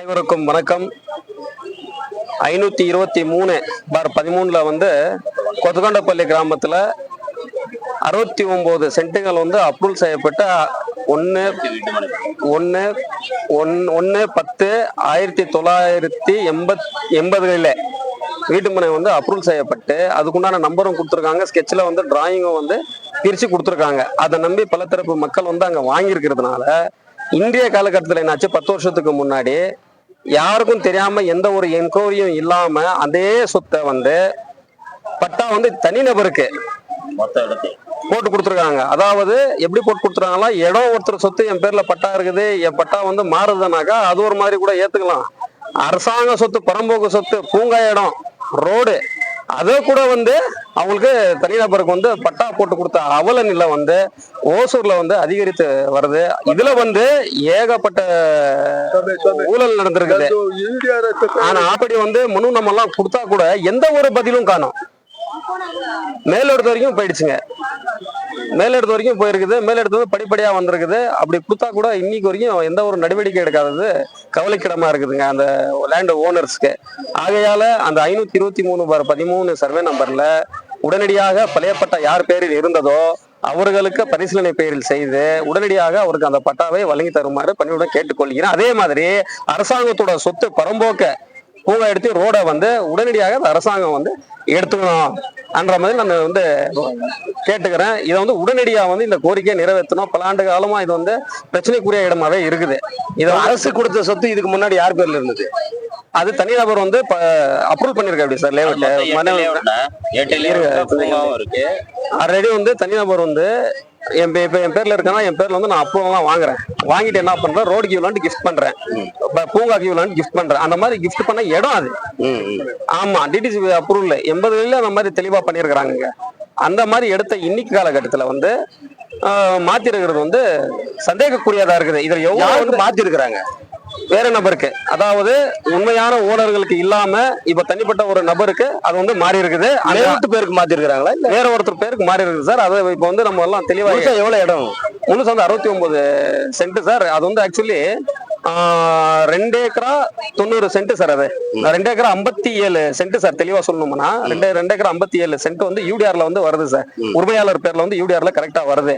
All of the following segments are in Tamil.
அனைவருக்கும் வணக்கம். ஐநூத்தி இருபத்தி மூணு பார் பதிமூணுல வந்து கொத்தகொண்டப்பள்ளி கிராமத்துல அறுபத்தி ஒன்பது சென்ட்டுகள் வந்து அப்ரூவல் செய்யப்பட்டு ஒன்று ஒன்று ஒன் ஒன்று பத்து ஆயிரத்தி தொள்ளாயிரத்தி எண்பத் எண்பதுகளில் வீட்டுமனை வந்து அப்ரூவல் செய்யப்பட்டு அதுக்குண்டான நம்பரும் கொடுத்துருக்காங்க. ஸ்கெட்சில் வந்து டிராயிங்கும் வந்து பிரித்து கொடுத்துருக்காங்க. அதை நம்பி பல தரப்பு மக்கள் வந்து அங்கே வாங்கியிருக்கிறதுனால இந்திய காலகட்டத்தில் என்னாச்சு? பத்து வருஷத்துக்கு முன்னாடி யாருக்கும் தெரியாம எந்த ஒரு என்கொயரியும் இல்லாம அதே சொத்தை வந்து பட்டா வந்து தனிநபருக்கு போட்டு கொடுத்துருக்காங்க. அதாவது எப்படி போட்டு கொடுத்துருக்காங்களா இடம் ஒருத்தர் சொத்து என் பேர்ல பட்டா இருக்குது என் பட்டா வந்து மாறுதுனாக்கா அது ஒரு மாதிரி கூட ஏத்துக்கலாம். அரசாங்க சொத்து பரம்போக்கு சொத்து பூங்கா இடம் ரோடு அதை கூட வந்து அவங்களுக்கு தனிநபருக்கு வந்து பட்டா போட்டு கொடுத்த அவல நிலை வந்து ஓசூர்ல வந்து அதிகரித்து வருது. இதுல வந்து ஏகப்பட்ட ஊழல் நடந்திருக்குது. ஆனா அப்படி வந்து மனு நம்ம எல்லாம் கொடுத்தா கூட எந்த ஒரு பதிலும் காணும். மேலோடு வரைக்கும் போயிடுச்சுங்க. மேலெடுத்து வரைக்கும் போயிருக்குது. மேலெடுத்து வந்து படிப்படியா வந்திருக்குது. அப்படி கொடுத்தா கூட இன்னைக்கு வரைக்கும் எந்த ஒரு நடவடிக்கை எடுக்காதது கவலைக்கிடமா இருக்குதுங்க. அந்த லேண்ட் ஓனர்ஸ்க்கு ஆகையால் அந்த ஐநூத்தி இருபத்தி மூணு பார் பதிமூணு சர்வே நம்பர்ல உடனடியாக பழையப்பட்ட யார் பேரில் இருந்ததோ அவர்களுக்கு பரிசீலனை பெயரில் செய்து உடனடியாக அவருக்கு அந்த பட்டாவை வழங்கி தருமாறு பணியுடன் கேட்டுக்கொள்கிறேன். அதே மாதிரி அரசாங்கத்தோட சொத்து பரம்போக்க பூவை எடுத்து ரோடை வந்து உடனடியாக அந்த அரசாங்கம் வந்து எடுத்துக்கணும். என்ற மாதிரி நான் வந்து கேட்டுக்கிறேன். இதை வந்து உடனடியா வந்து இந்த கோரிக்கையை நிறைவேற்றணும். பல ஆண்டு காலமா இது வந்து பிரச்சனைக்குரிய இடமாவே இருக்குது. இதை அரசு கொடுத்த சொத்து இதுக்கு முன்னாடி யார் பேர்ல இருந்தது? அது தனிநபர் வந்து அப்ரூவல் பண்ணிருக்க அப்படி சார்? லேவட் பூங்காவும் இருக்கு. ஆல்ரெடி வந்து தனிநபர் வந்து என் இப்ப என் பேர்ல இருக்கனா என் பேர்ல வந்து நான் தான் வாங்குறேன். வாங்கிட்டு என்ன பண்றேன் ரோடு கிவ்லான்ட்டு கிஃப்ட் பண்றேன். இப்ப பூங்கா கிவ்லான்ட்டு கிஃப்ட் பண்றேன். அந்த மாதிரி கிஃப்ட் பண்ண இடம் அது. ம், ம். ஆமா டிடிசி அப்ரூவல் எண்பதுல அந்த மாதிரி தெளிவா பண்ணியிருக்கிறாங்க அந்த மாதிரி எடுத்த இன்னைக்கு காலகட்டத்துல வந்து ஆஹ், மாத்திருக்கிறது வந்து சந்தேகக்குரியதா இருக்குது. இதுல யாருக்கு வந்து மாத்தி இருக்கிறாங்க வேற நபருக்கு அதாவது உண்மையான ஓனர்களுக்கு இல்லாம இப்ப தனிப்பட்ட ஒரு நபருக்கு அது வந்து மாறி இருக்குது. லேஅவுட் பேருக்கு மாத்தி இருக்கிறாங்களா இல்ல? வேற ஒருத்தர் பேருக்கு மாறி இருக்குது சார். அது இப்ப வந்து நம்ம எல்லாம் தெளிவா முழுசா எவ்வளவு இடம்? வந்து அறுபத்தி ஒன்பது சென்ட் சார். அது வந்து ஆக்சுவலி ரெண்டு ஏக்கரா தொண்ணூறு சென்ட் சார் அது. ரெண்டு ஏக்கரா ஐம்பத்தி ஏழு சென்ட் சார் தெளிவா சொல்லணும்னா. ரெண்டு ரெண்டு ஏக்கரா ஐம்பத்தி ஏழு சென்ட் வந்து யூடிஆர்ல வந்து வருது சார். உரிமையாளர் பேர்ல வந்து யூடிஆர்ல கரெக்டா வருது.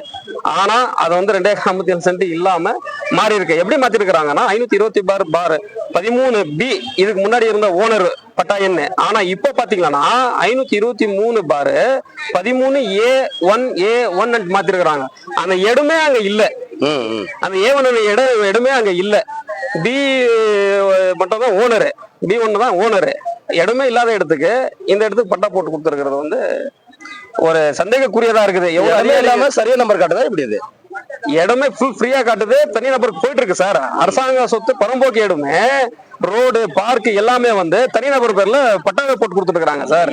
ஆனா அது வந்து ரெண்டு ஏக்கரா ஐம்பத்தி ஏழு சென்ட் இல்லாம மாறி இருக்கு. எப்படி மாத்தி இருக்கிறாங்கன்னா ஐநூத்தி இருபத்தி பார் பார். பதிமூணு பி இதுக்கு முன்னாடி இருந்த ஓனர் பட்டா என்ன ஆனா இப்ப பாத்தீங்கன்னா ஐநூத்தி இருபத்தி மூணு பாரு. பதிமூணு ஏ ஒன் ஏ ஒன் மாத்திருக்கிறாங்க. அந்த இடமே அங்க இல்ல. அந்த ஏ ஒன் இடம் இடமே அங்க இல்ல. பி மட்டும் தான் ஓனரு பி ஒன்னு தான் ஓனரு இடமே இல்லாத இடத்துக்கு இந்த இடத்துக்கு பட்டா போட்டு கொடுத்துருக்கிறது வந்து ஒரு சந்தேகக்குரியதா இருக்குது. எவ்வளவு இடமே அதிகாரிகள் இல்லாம சரியா நம்பர் காட்டுதா இப்படி இது? இடமே ஃபுல் ஃப்ரீயா காட்டுது. தனி நபருக்கு போயிட்டு இருக்கு சார் அரசாங்க சொத்து பரம்போக்கு இடமே ரோடு பார்க் எல்லாமே வந்து தனிநபர் பேர்ல பட்டாவை போட்டு கொடுத்துட்டு இருக்காங்க சார்